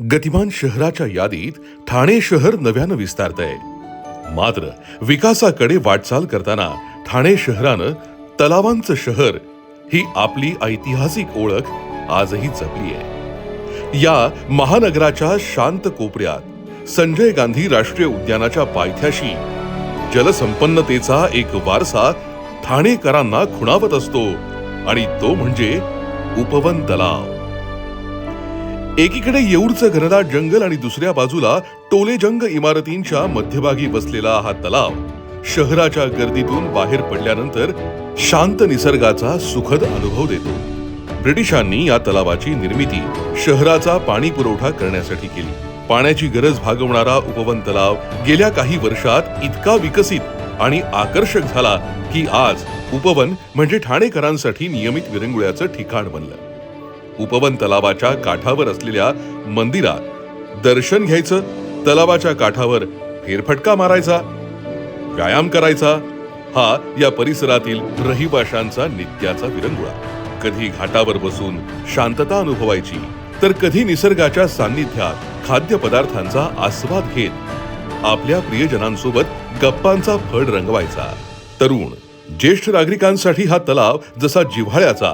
गतिमान शहराच्या यादीत ठाणे शहर नव्यानं विस्तारतंय. मात्र विकासाकडे वाटचाल करताना ठाणे शहरानं तलावांचं शहर ही आपली ऐतिहासिक ओळख आजही जपली आहे या महानगराच्या शांत कोपऱ्यात संजय गांधी राष्ट्रीय उद्यानाच्या पायथ्याशी जलसंपन्नतेचा एक वारसा ठाणेकरांना खुणावत असतो आणि तो म्हणजे उपवन तलाव. एकीकडे येऊरचं घनदाट जंगल आणि दुसऱ्या बाजूला टोलेजंग इमारतींच्या मध्यभागी बसलेला हा तलाव शहराच्या गर्दीतून बाहेर पडल्यानंतर शांत निसर्गाचा सुखद अनुभव देतो. ब्रिटिशांनी या तलावाची निर्मिती शहराचा पाणी पुरवठा करण्यासाठी केली. पाण्याची गरज भागवणारा उपवन तलाव गेल्या काही वर्षात इतका विकसित आणि आकर्षक झाला की आज उपवन म्हणजे ठाणेकरांसाठी नियमित विरंगुळ्याचं ठिकाण बनलं. उपवन तलावाच्या काठावर असलेल्या मंदिरात दर्शन घ्यायचं तलावाच्या काठावर फेरफटका मारायचा व्यायाम करायचा हा या परिसरातील रहिवाशांचा नित्याचा विरंगुळा. कधी घाटावर बसून शांतता अनुभवायची तर कधी निसर्गाच्या सान्निध्यात खाद्यपदार्थांचा आस्वाद घेत आपल्या प्रियजनांसोबत गप्पांचा फड रंगवायचा. तरुण ज्येष्ठ नागरिकांसाठी हा तलाव जसा जिव्हाळ्याचा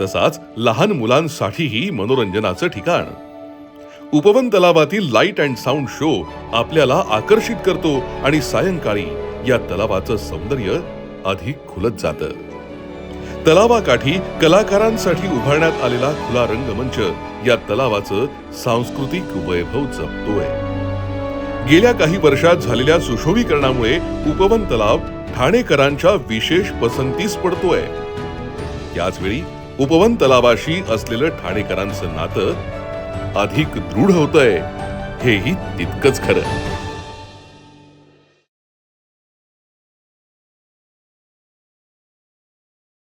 तसाच लहान मुलांसाठीही मनोरंजनाचं ठिकाण. उपवन तलावातील लाइट अँड साऊंड शो आपल्याला आकर्षित करतो आणि सायंकाळी या तलावाचं सौंदर्य अधिक खुलत जातं. तलावाकाठी कलाकारांसाठी उभारण्यात आलेला खुला रंगमंच या तलावाचं सांस्कृतिक वैभव जपतोय. गेल्या काही वर्षात झालेल्या सुशोभीकरणामुळे उपवन तलाव ठाणेकरांच्या विशेष पसंतीस पडतोय. त्याचवेळी उपवन तलावाशी असलेलं ठाणेकरांचं नातं अधिक दृढ होतंय. हेही तितकंच खरं.